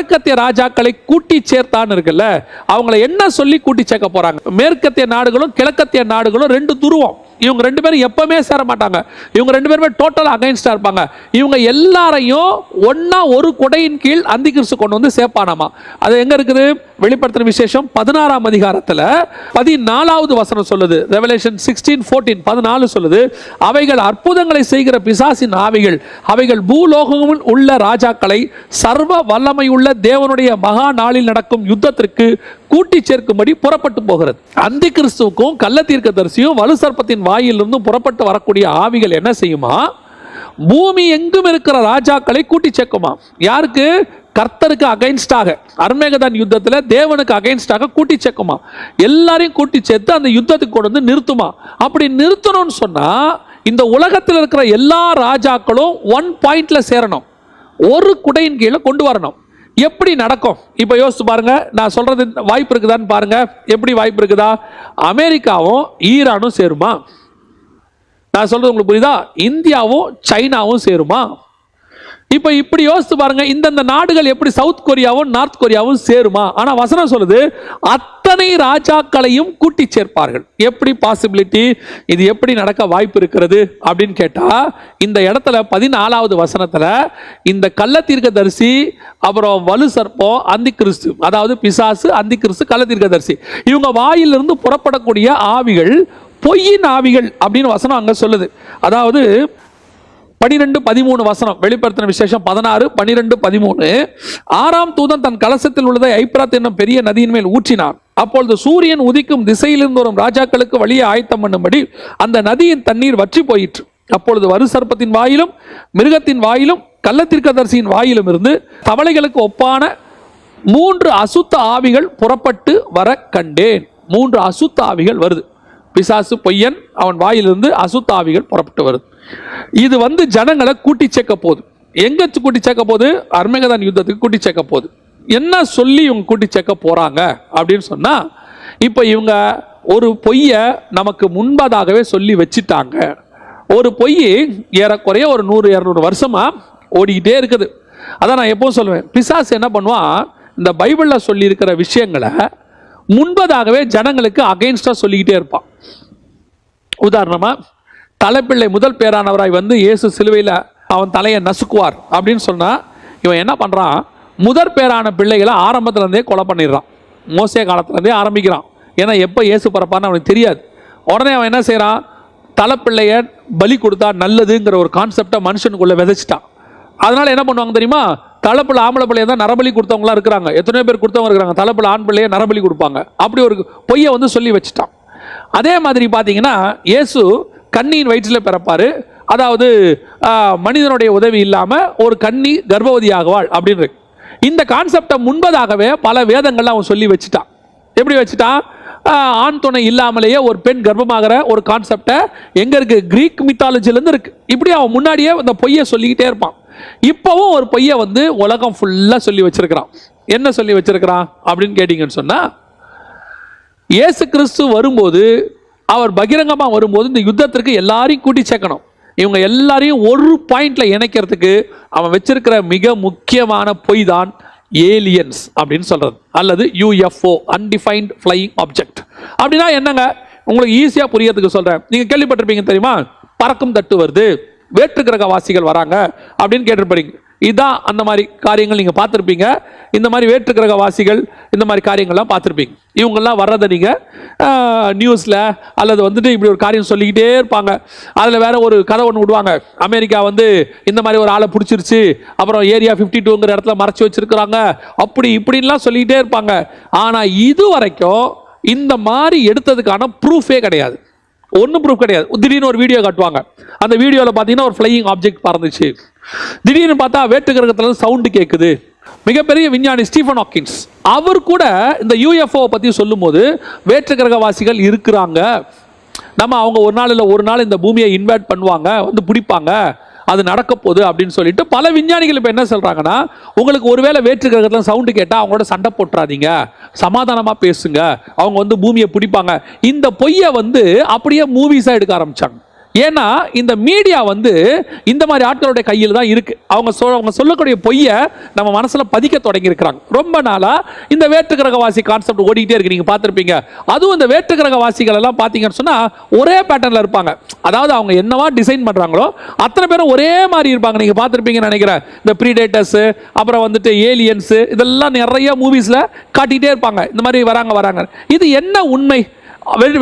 வடக்கத்திய ராஜாக்களை கூட்டி சேர்த்தான் இருக்குல்ல அவங்கள என்ன சொல்லி கூட்டி சேர்க்க போறாங்க? மேற்கத்திய நாடுகளும் கிழக்கத்திய நாடுகளும் ரெண்டு துருவம். இவங்க ரெண்டு பேரும் எப்பவுமே சேர மாட்டாங்க. இவங்க ரெண்டு பேருமே டோட்டல் அகைன்ஸ்டா இருப்பாங்க. இவங்க எல்லாரையும் ஒன்னா ஒரு குடையின் கீழ் அந்திகிறிஸ்து கொண்டு வந்து சேர்ப்பானாமா? அது எங்க இருக்குது? வெளிப்படுத்தின விசேஷம் பதினாறாம் அதிகாரத்தில் பதினாலாவது வசனம் சொல்லுது. ரெவலேஷன் சிக்ஸ்டீன் ஃபோர்டீன் பதினாலு சொல்லுது. அவைகள் அற்புதங்களை செய்கிற பிசாசின் ஆவிகள் அவைகள் பூலோகமும் உள்ள ராஜாக்களை சர்வ வல்லமையுள்ள தேவனுடைய மகா நாளில் நடக்கும் யுத்தத்திற்கு கூட்டி சேர்க்கும்படி புறப்பட்டு போகிறது. அந்தி கிறிஸ்துவுக்கும் கள்ள தீர்க்கதரிசியும் வலு சர்ப்பத்தின் வாயிலிருந்து புறப்பட்டு வரக்கூடிய ஆவிகள் என்ன செய்யுமா? பூமி எங்கும் இருக்கிற ராஜாக்களை கூட்டி சேர்க்குமா? யாருக்கு? கர்த்தருக்கு அகைன்ஸ்டாக அர்மேகதான் யுத்தத்தில் தேவனுக்கு அகைன்ஸ்டாக கூட்டி சேர்க்குமா? எல்லாரையும் கூட்டி சேர்த்து அந்த யுத்தத்துக்கு கொண்டு வந்து நிறுத்துமா? அப்படி நிறுத்தணும்னு சொன்னால் இந்த உலகத்தில் இருக்கிற எல்லா ராஜாக்களும் ஒன் பாயிண்ட்ல சேரணும். ஒரு குடையின் கீழே கொண்டு வரணும். எப்படி நடக்கும்? இப்போ யோசிச்சு பாருங்க நான் சொல்றது வாய்ப்பு இருக்குதான்னு பாருங்க. எப்படி வாய்ப்பு இருக்குதா? அமெரிக்காவும் ஈரானும் சேருமா? நான் சொல்றது உங்களுக்கு புரியுதா? இந்தியாவும் சைனாவும் சேருமா? இப்போ இப்படி யோசித்து பாருங்க இந்தந்த நாடுகள் எப்படி சவுத் கொரியாவும் நார்த் கொரியாவும் சேருமா? ஆனால் வசனம் சொல்லுது அத்தனை ராஜாக்களையும் கூட்டி சேர்ப்பார்கள். எப்படி பாசிபிலிட்டி இது எப்படி நடக்க வாய்ப்பு இருக்கிறது? அப்படின்னு கேட்டால் இந்த இடத்துல பதினாலாவது வசனத்தில் இந்த கள்ள தீர்க்கதரிசி அப்புறம் வலு சர்ப்பம் அந்தி கிறிஸ்து அதாவது பிசாசு அந்தி கிறிஸ்து கள்ள தீர்க்கதரிசி இவங்க வாயிலிருந்து புறப்படக்கூடிய ஆவிகள் பொய்யின் ஆவிகள் அப்படின்னு வசனம் அங்கே சொல்லுது. அதாவது பனிரெண்டு பதிமூணு வசனம். வெளிப்படுத்தின விசேஷம் பதினாறு பனிரெண்டு பதிமூணு. ஆறாம் தூதன் தன் கலசத்தில் உள்ளதை ஐப்ராத் என்னும் பெரிய நதியின் மேல் ஊற்றினான். அப்பொழுது சூரியன் உதிக்கும் திசையிலிருந்து வரும் ராஜாக்களுக்கு வழியை ஆயத்தம் பண்ணும்படி அந்த நதியின் தண்ணீர் வற்றி போயிற்று. அப்பொழுது வரு சர்ப்பத்தின் வாயிலும் மிருகத்தின் வாயிலும் கள்ளத்திற்கதரிசியின் வாயிலும் இருந்து தவளைகளுக்கு ஒப்பான மூன்று அசுத்த ஆவிகள் புறப்பட்டு வர கண்டேன். மூன்று அசுத்த ஆவிகள் வருது. பிசாசு பொய்யன் அவன் வாயிலிருந்து அசுத்த ஆவிகள் புறப்பட்டு வருது. இது வந்து ஜனங்களை கூட்டி சேர்க்க போகுது. எங்க கூட்டி சேர்க்க போகுது? அர்மேகதான் யுத்தத்துக்கு கூட்டி சேர்க்க போகுது. என்ன சொல்லி இவங்க கூட்டி சேர்க்க போறாங்க அப்படின்னு சொன்னா இப்போ இவங்க ஒரு பொய்யை நமக்கு முன்பதாகவே சொல்லி வச்சிட்டாங்க. ஒரு பொய் ஏறக்குறைய ஒரு நூறு இரநூறு வருஷமா ஓடிக்கிட்டே இருக்குது. அதான் நான் எப்பவும் சொல்லுவேன் பிசாஸ் என்ன பண்ணுவான் இந்த பைபிளில் சொல்லியிருக்கிற விஷயங்களை முன்பதாகவே ஜனங்களுக்கு அகைன்ஸ்டாக சொல்லிக்கிட்டே இருப்பான். உதாரணமாக தலைப்பிள்ளை முதல் பேரானவராய் வந்து இயேசு சிலுவையில் அவன் தலையை நசுக்குவார் அப்படின்னு சொன்னால் இவன் என்ன பண்ணுறான் முதற் பேரான பிள்ளைகளை ஆரம்பத்துலேருந்தே கொலை பண்ணிடுறான். மோசிய காலத்துலேருந்தே ஆரம்பிக்கிறான். ஏன்னா எப்போ இயேசு பிறப்பான்னு அவனுக்கு தெரியாது. உடனே அவன் என்ன செய்கிறான் தலைப்பிள்ளைய பலி கொடுத்தா நல்லதுங்கிற ஒரு கான்செப்டை மனுஷனுக்குள்ளே விதைச்சிட்டான். அதனால் என்ன பண்ணுவாங்க தெரியுமா? தலைப்பிள்ளை ஆம்பளை பிள்ளைய தான் நரபலி கொடுத்தவங்களாம் இருக்கிறாங்க. எத்தனையோ பேர் கொடுத்தவங்க இருக்கிறாங்க. தலைப்பிள்ளை ஆண் பிள்ளையே நரபலி கொடுப்பாங்க. அப்படி ஒரு பொய்யை வந்து சொல்லி வச்சுட்டான். அதே மாதிரி பார்த்தீங்கன்னா இயேசு கண்ணியின் வயிற்றில் பிறப்பார். அதாவது மனிதனுடைய உதவி இல்லாமல் ஒரு கண்ணி கர்ப்பவதியாகவாள் அப்படின்னு. இருக்கு. இந்த கான்செப்டை முன்பதாகவே பல வேதங்கள்லாம் அவன் சொல்லி வச்சுட்டான். எப்படி வச்சுட்டான்? ஆண் துணை இல்லாமலேயே ஒரு பெண் கர்ப்பமாகிற ஒரு கான்செப்டை எங்கே இருக்குது கிரீக் மித்தாலஜிலேருந்து இருக்குது இப்படி அவன் முன்னாடியே அந்த பொய்யை சொல்லிக்கிட்டே இருப்பான். இப்போவும் ஒரு பொய்யை வந்து உலகம் ஃபுல்லாக சொல்லி வச்சிருக்கிறான். என்ன சொல்லி வச்சிருக்கிறான் அப்படின்னு கேட்டிங்கன்னு சொன்னால் இயேசு கிறிஸ்து வரும்போது அவர் பகிரங்கமாக வரும்போது இந்த யுத்தத்திற்கு எல்லாரையும் கூட்டி சேர்க்கணும். இவங்க எல்லாரையும் ஒரு பாயிண்ட்ல இணைக்கிறதுக்கு அவன் வச்சிருக்கிற மிக முக்கியமான பொய் தான் ஏலியன்ஸ் அப்படின்னு சொல்றது. அல்லது யூஎஃப்ஓ அன்டிஃபைன்ட் ஃப்ளையிங் ஆப்ஜெக்ட் அப்படின்னா என்னங்க? உங்களுக்கு ஈஸியாக புரியறதுக்கு சொல்றேன். நீங்க கேள்விப்பட்டிருப்பீங்க தெரியுமா? பறக்கும் தட்டு வருது. வேற்று கிரக வாசிகள் வராங்க அப்படின்னு கேட்டிருப்பீங்க. இதான் அந்த மாதிரி காரியங்கள் நீங்கள் பார்த்துருப்பீங்க. இந்த மாதிரி வேற்று கிரக வாசிகள் இந்த மாதிரி காரியங்கள்லாம் பார்த்துருப்பீங்க. இவங்கெல்லாம் வர்றதை நீங்கள் நியூஸில் அல்லது வந்துட்டு இப்படி ஒரு காரியம் சொல்லிக்கிட்டே இருப்பாங்க. அதில் வேற ஒரு கதை ஒன்று விடுவாங்க. அமெரிக்கா வந்து இந்த மாதிரி ஒரு ஆளை பிடிச்சிருச்சு. அப்புறம் ஏரியா ஃபிஃப்டி டூங்கிற இடத்துல மறைச்சி வச்சுருக்குறாங்க. அப்படி இப்படின்லாம் சொல்லிக்கிட்டே இருப்பாங்க. ஆனால் இது வரைக்கும் இந்த மாதிரி எடுத்ததுக்கான ப்ரூஃபே கிடையாது. ஒன்றும் ப்ரூஃப் கிடையாது. திடீர்னு ஒரு வீடியோ காட்டுவாங்க. அந்த வீடியோவில் பார்த்தீங்கன்னா ஒரு ஃப்ளையிங் ஆப்ஜெக்ட் பறந்துச்சு. திடீர்னு பார்த்தா வேற்று கிரகத்தில் சவுண்டு கேட்குது மிகப்பெரிய விஞ்ஞானி ஸ்டீஃபன் ஹாக்கின்ஸ். அவர் கூட இந்த யூஎஃப்ஓ பற்றி சொல்லும்போது வேற்று கிரகவாசிகள் இருக்கிறாங்க. நம்ம அவங்க ஒரு நாள் இல்லை ஒரு நாள் இந்த பூமியை இன்வைட் பண்ணுவாங்க வந்து பிடிப்பாங்க. அது நடக்க போகுது அப்படின்னு சொல்லிட்டு பல விஞ்ஞானிகள் இப்போ என்ன சொல்கிறாங்கன்னா உங்களுக்கு ஒருவேளை வேற்று கிரகத்தில் சவுண்டு கேட்டால் அவங்களோட சண்டை போட்டுறாதீங்க. சமாதானமாக பேசுங்க. அவங்க வந்து பூமியை பிடிப்பாங்க. இந்த பொய்யை வந்து அப்படியே மூவிஸாக எடுக்க ஆரம்பித்தாங்க ஏன்னா இந்த மீடியா வந்து இந்த மாதிரி ஆட்களுடைய கையில் தான் இருக்கு. அவங்க சொல் அவங்க சொல்லக்கூடிய பொய்யை நம்ம மனசில் பதிக்க தொடங்கியிருக்கிறாங்க. ரொம்ப நாளாக இந்த வேற்றுக்கிரகவாசி கான்செப்ட் ஓடிக்கிட்டே இருக்கு. நீங்கள் பார்த்துருப்பீங்க. அதுவும் இந்த வேற்றுக்கிரகவாசிகள் எல்லாம் பார்த்தீங்கன்னு சொன்னால் ஒரே பேட்டர்னில் இருப்பாங்க. அதாவது அவங்க என்னவா டிசைன் பண்ணுறாங்களோ அத்தனை பேரும் ஒரே மாதிரி இருப்பாங்க. நீங்கள் பார்த்துருப்பீங்கன்னு நினைக்கிறேன். இந்த ப்ரீடேட்டர்ஸு அப்புறம் வந்துட்டு ஏலியன்ஸு இதெல்லாம் நிறைய மூவிஸில் காட்டிகிட்டே இருப்பாங்க. இந்த மாதிரி வராங்க வராங்க. இது என்ன உண்மை?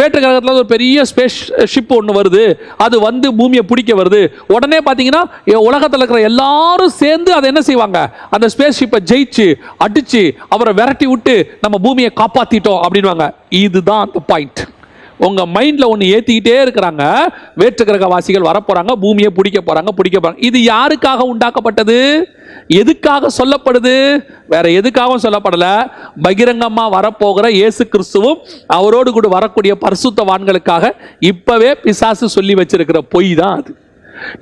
வேற்று கிரகத்தில் ஒரு பெரிய ஸ்பேஸ் ஷிப் ஒன்று வருது. அது வந்து பூமியை பிடிக்க வருது. உடனே பார்த்தீங்கன்னா உலகத்தில் இருக்கிற எல்லாரும் சேர்ந்து அதை என்ன செய்வாங்க? அந்த ஸ்பேஸ் ஷிப்பை ஜெயிச்சு அடித்து அவரை விரட்டி விட்டு நம்ம பூமியை காப்பாற்றிட்டோம் அப்படின்வாங்க இதுதான் அந்த பாயிண்ட் உங்க மைண்ட்ல ஒன்று ஏத்திக்கிட்டே இருக்கிறாங்க. வேற்று கிரகவாசிகள் வரப்போறாங்க பூமியை பிடிக்க போறாங்க பிடிக்க போறாங்க. இது யாருக்காக உண்டாக்கப்பட்டது? எதுக்காக சொல்லப்படுது? வேற எதுக்காகவும் சொல்லப்படல. பகிரங்கமா வரப்போகிற இயேசு கிறிஸ்துவும் அவரோடு கூட வரக்கூடிய பரிசுத்தவான்களுக்காக இப்பவே பிசாசு சொல்லி வச்சிருக்கிற பொய் தான் அது.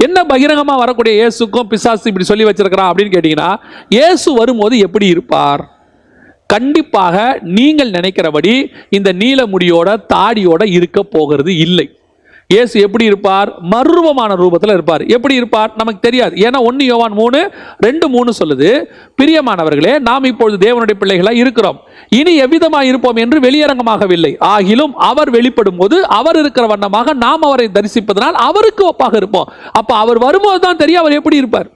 என்ன பகிரங்கமா வரக்கூடிய இயேசுக்கும் பிசாசு இப்படி சொல்லி வச்சிருக்கிறான் அப்படின்னு கேட்டீங்கன்னா இயேசு வரும்போது எப்படி இருப்பார்? கண்டிப்பாக நீங்கள் நினைக்கிறபடி இந்த நீல முடியோட தாடியோட இருக்க போகிறது இல்லை. இயேசு எப்படி இருப்பார்? மர்வமான ரூபத்தில் இருப்பார். எப்படி இருப்பார்? நமக்கு தெரியாது. ஏன்னா ஒன்று யோவான் மூணு ரெண்டு மூணு சொல்லுது. பிரியமானவர்களே நாம் இப்பொழுது தேவனுடைய பிள்ளைகளாக இருக்கிறோம். இனி எவ்விதமாக இருப்போம் என்று வெளியரங்கமாகவில்லை. ஆகிலும் அவர் வெளிப்படும் போது அவர் இருக்கிற வண்ணமாக நாம் அவரை தரிசிப்பதனால் அவருக்கு ஒப்பாக இருப்போம். அப்போ அவர் வரும்போது தான் தெரியும் அவர் எப்படி இருப்பார்.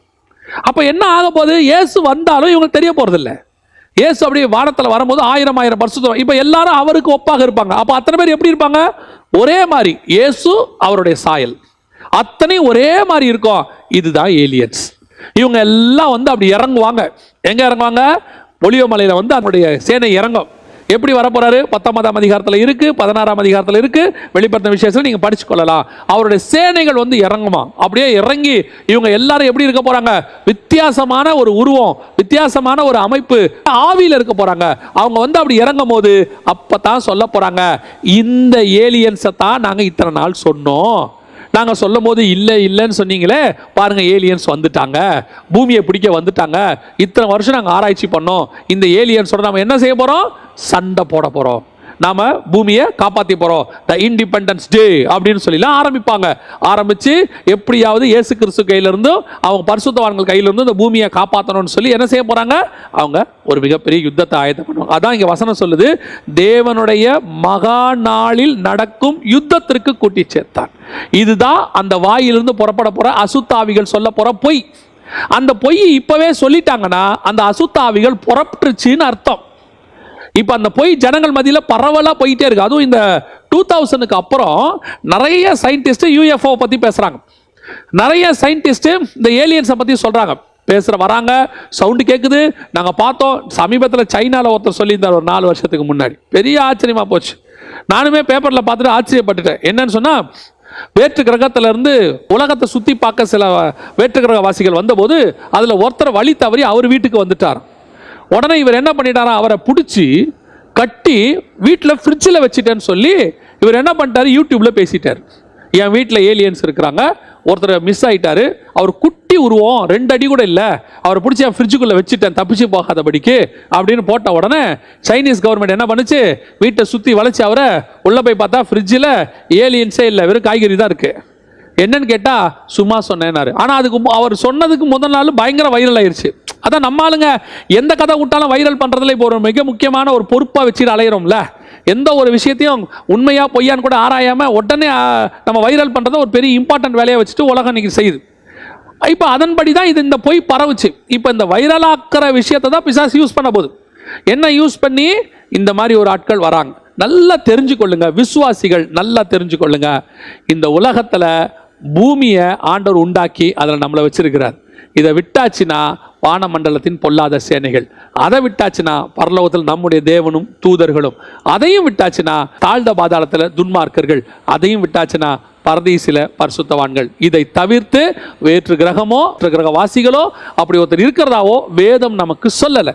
அப்போ என்ன ஆக போகுது இயேசு வந்தாலும் இவங்களுக்கு தெரிய போகிறதில்லை இயேசு அப்படியே வானத்தில் வரும்போது ஆயிரம் ஆயிரம் பரிசுத்தம். இப்போ எல்லாரும் அவருக்கு ஒப்பாக இருப்பாங்க. அப்போ அத்தனை பேர் எப்படி இருப்பாங்க? ஒரே மாதிரி. இயேசு அவருடைய சாயல். அத்தனையும் ஒரே மாதிரி இருக்கும். இதுதான் ஏலியன்ஸ். இவங்க எல்லாம் வந்து அப்படி இறங்குவாங்க. எங்கே இறங்குவாங்க? ஒளிவமலையில் வந்து அதனுடைய சேனை இறங்கும். எப்படி வரப்போறாரு? பத்தொன்பதாம் அதிகாரத்தில் இருக்கு பதினாறாம் அதிகாரத்தில் இருக்கு. வெளிப்படுத்த விஷயத்தில் நீங்க படிச்சு கொள்ளலாம் அவருடைய சேனைகள் வந்து இறங்குமா? அப்படியே இறங்கி இவங்க எல்லாரும் எப்படி இருக்க போறாங்க? வித்தியாசமான ஒரு உருவம் வித்தியாசமான ஒரு அமைப்பு ஆவியில் இருக்க போறாங்க. அவங்க வந்து அப்படி இறங்கும் போது அப்பதான் சொல்ல போறாங்க இந்த ஏலியன்ஸை தான் நாங்கள் இத்தனை நாள் சொன்னோம். நாங்கள் சொல்லும் போது இல்லை இல்லைன்னு சொன்னீங்களே பாருங்கள் ஏலியன்ஸ் வந்துட்டாங்க. பூமியை பிடிக்க வந்துட்டாங்க. இத்தனை வருஷம் நாங்கள் ஆராய்ச்சி பண்ணோம். இந்த ஏலியன்ஸோட நம்ம என்ன செய்ய போகிறோம் சண்டை போட போகிறோம் நாம பூமியை காப்பாற்றி போகிறோம் த இண்டிபெண்டன்ஸ் டே அப்படின்னு சொல்லிலாம் ஆரம்பிப்பாங்க. ஆரம்பித்து எப்படியாவது இயேசு கிறிஸ்து கையிலிருந்தும் அவங்க பரிசுத்தவான்கள் கையிலிருந்து இந்த பூமியை காப்பாற்றணும்னு சொல்லி என்ன செய்ய போகிறாங்க அவங்க ஒரு மிகப்பெரிய யுத்தத்தை ஆயத்தம் பண்ணுவாங்க. அதான் இங்கே வசனம் சொல்லுது தேவனுடைய மகா நாளில் நடக்கும் யுத்தத்திற்கு கூட்டி சேர்த்தான். இதுதான் அந்த வாயிலிருந்து புறப்பட போற அசுத்தாவிகள் சொல்ல போற பொய். அந்த பொய் இப்பவே சொல்லிட்டாங்கன்னா அந்த அசுத்தாவிகள் புறப்பட்டுச்சுன்னு அர்த்தம். இப்போ அந்த பொய் ஜனங்கள் மத்தியில் பரவலாக போயிட்டே இருக்கு. அதுவும் இந்த டூ தௌசண்ட்க்கு அப்புறம் நிறைய சயின்டிஸ்ட்டு யூஎஃப்ஓ பற்றி பேசுகிறாங்க நிறைய சயின்டிஸ்ட்டு இந்த ஏலியன்ஸை பற்றி சொல்கிறாங்க பேசுகிற வராங்க சவுண்டு கேட்குது நாங்கள் பார்த்தோம் சமீபத்தில் சைனாவில் ஒருத்தர் சொல்லியிருந்தார் ஒரு நாலு வருஷத்துக்கு முன்னாடி. பெரிய ஆச்சரியமாக போச்சு. நானுமே பேப்பரில் பார்த்துட்டு ஆச்சரியப்பட்டுட்டேன். என்னன்னு சொன்னால் வேற்று கிரகத்துல இருந்து உலகத்தை சுற்றி பார்க்க சில வேற்று கிரகவாசிகள் வந்தபோது அதில் ஒருத்தர் வழி தவறி அவர் வீட்டுக்கு வந்துட்டார் உடனே இவர் என்ன பண்ணிட்டாரா? அவரை பிடிச்சி கட்டி வீட்டில் ஃப்ரிட்ஜில் வச்சுட்டேன்னு சொல்லி இவர் என்ன பண்ணிட்டாரு? யூடியூப்பில் பேசிட்டார். என் வீட்டில் ஏலியன்ஸ் இருக்கிறாங்க. ஒருத்தர் மிஸ் ஆகிட்டாரு அவர் குட்டி உருவம் ரெண்டு அடி கூட இல்லை. அவரை பிடிச்சி என் ஃப்ரிட்ஜுக்குள்ளே வச்சுட்டேன் தப்பிச்சு போகாதபடிக்கு அப்படின்னு போட்ட உடனே சைனீஸ் கவர்மெண்ட் என்ன பண்ணுச்சு? வீட்டை சுற்றி வளைச்சி அவரை உள்ளே போய் பார்த்தா ஃப்ரிட்ஜில் ஏலியன்ஸே இல்லை. வெறும் காய்கறி தான் இருக்குது என்னன்னு கேட்டால் சும்மா சொன்னேன்னாரு. ஆனால் அதுக்கு அவர் சொன்னதுக்கு முதல் நாள் பயங்கர வைரல் ஆயிடுச்சு அதான் நம்ம ஆளுங்க எந்த கதை விட்டாலும் வைரல் பண்ணுறதுல இப்போ ஒரு மிக முக்கியமான ஒரு பொறுப்பாக வச்சுட்டு அலையிறோம்ல? எந்த ஒரு விஷயத்தையும் உண்மையாக பொய்யான்னு கூட ஆராயாமல் உடனே நம்ம வைரல் பண்ணுறத ஒரு பெரிய இம்பார்ட்டன்ட் வேலையை வச்சுட்டு உலகம் இன்னைக்கு செய்யுது. இப்போ அதன்படி தான் இது இந்த பொய் பரவுச்சு. இப்போ இந்த வைரலாக்குற விஷயத்தை தான் பிசாஸ் யூஸ் பண்ண போகுது. என்ன யூஸ் பண்ணி இந்த மாதிரி ஒரு ஆட்கள் வராங்க. நல்லா தெரிஞ்சுக்கொள்ளுங்க. விசுவாசிகள் நல்லா தெரிஞ்சுக்கொள்ளுங்க. இந்த உலகத்தில் பூமியை ஆண்டவர் உண்டாக்கி அதில் நம்மளை வச்சிருக்கிறார். இதை விட்டாச்சுன்னா வானமண்டலத்தின் பொல்லாத சேனைகள். அதை விட்டாச்சுன்னா பரலோகத்தில் நம்முடைய தேவனும் தூதர்களும். அதையும் விட்டாச்சுன்னா தாழ்ந்த பாதாளத்தில் துன்மார்க்கர்கள். அதையும் விட்டாச்சுன்னா பரதீசில பரிசுத்தவான்கள். இதை தவிர்த்து வேற்று கிரகமோ கிரகவாசிகளோ அப்படி ஒருத்தர் இருக்கிறதாவோ வேதம் நமக்கு சொல்லலை.